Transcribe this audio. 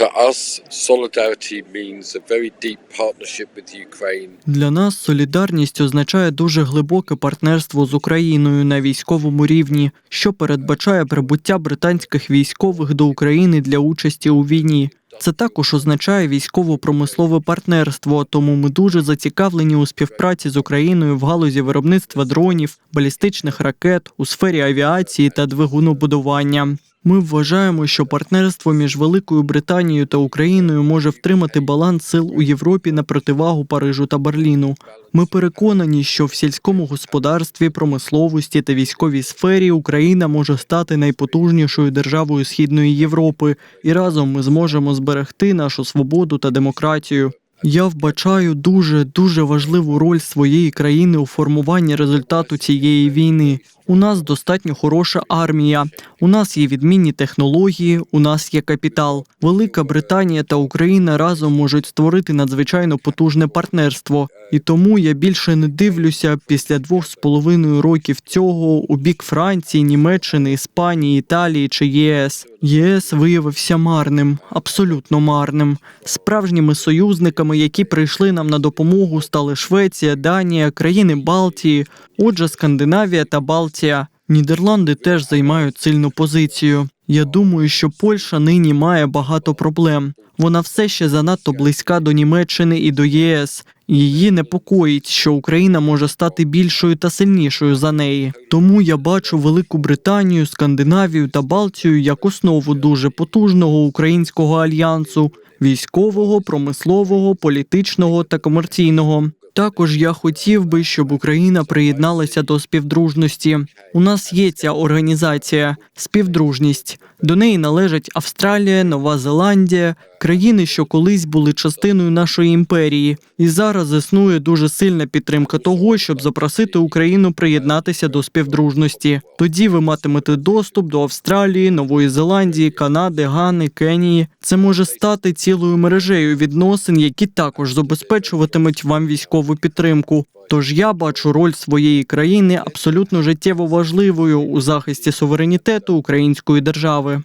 To us, solidarity means a very deep partnership with Ukraine. Для нас солідарність означає дуже глибоке партнерство з Україною на військовому рівні, що передбачає прибуття британських військових до України для участі у війні. Це також означає військово-промислове партнерство, тому ми дуже зацікавлені у співпраці з Україною в галузі виробництва дронів, балістичних ракет, у сфері авіації та двигунобудування. Ми вважаємо, що партнерство між Великою Британією та Україною може втримати баланс сил у Європі на противагу Парижу та Берліну. Ми переконані, що в сільському господарстві, промисловості та військовій сфері Україна може стати найпотужнішою державою Східної Європи, і разом ми зможемо зберегти нашу свободу та демократію. Я вбачаю дуже дуже важливу роль своєї країни у формуванні результату цієї війни. У нас достатньо хороша армія, у нас є відмінні технології, у нас є капітал. Велика Британія та Україна разом можуть створити надзвичайно потужне партнерство. І тому я більше не дивлюся після двох з половиною років цього у бік Франції, Німеччини, Іспанії, Італії чи ЄС. ЄС виявився марним, абсолютно марним. Справжніми союзниками, які прийшли нам на допомогу, стали Швеція, Данія, країни Балтії, отже, Скандинавія та Балтія. Нідерланди теж займають сильну позицію. Я думаю, що Польща нині має багато проблем. Вона все ще занадто близька до Німеччини і до ЄС. Її непокоїть, що Україна може стати більшою та сильнішою за неї. Тому я бачу Велику Британію, Скандинавію та Балтію як основу дуже потужного українського альянсу військового, промислового, політичного та комерційного. Також я хотів би, щоб Україна приєдналася до співдружності. У нас є ця організація співдружність. До неї належать Австралія, Нова Зеландія, країни, що колись були частиною нашої імперії. І зараз існує дуже сильна підтримка того, щоб запросити Україну приєднатися до співдружності. Тоді ви матимете доступ до Австралії, Нової Зеландії, Канади, Гани, Кенії. Це може стати цілою мережею відносин, які також забезпечуватимуть вам військову підтримку. Тож я бачу роль своєї країни абсолютно життєво важливою у захисті суверенітету української держави.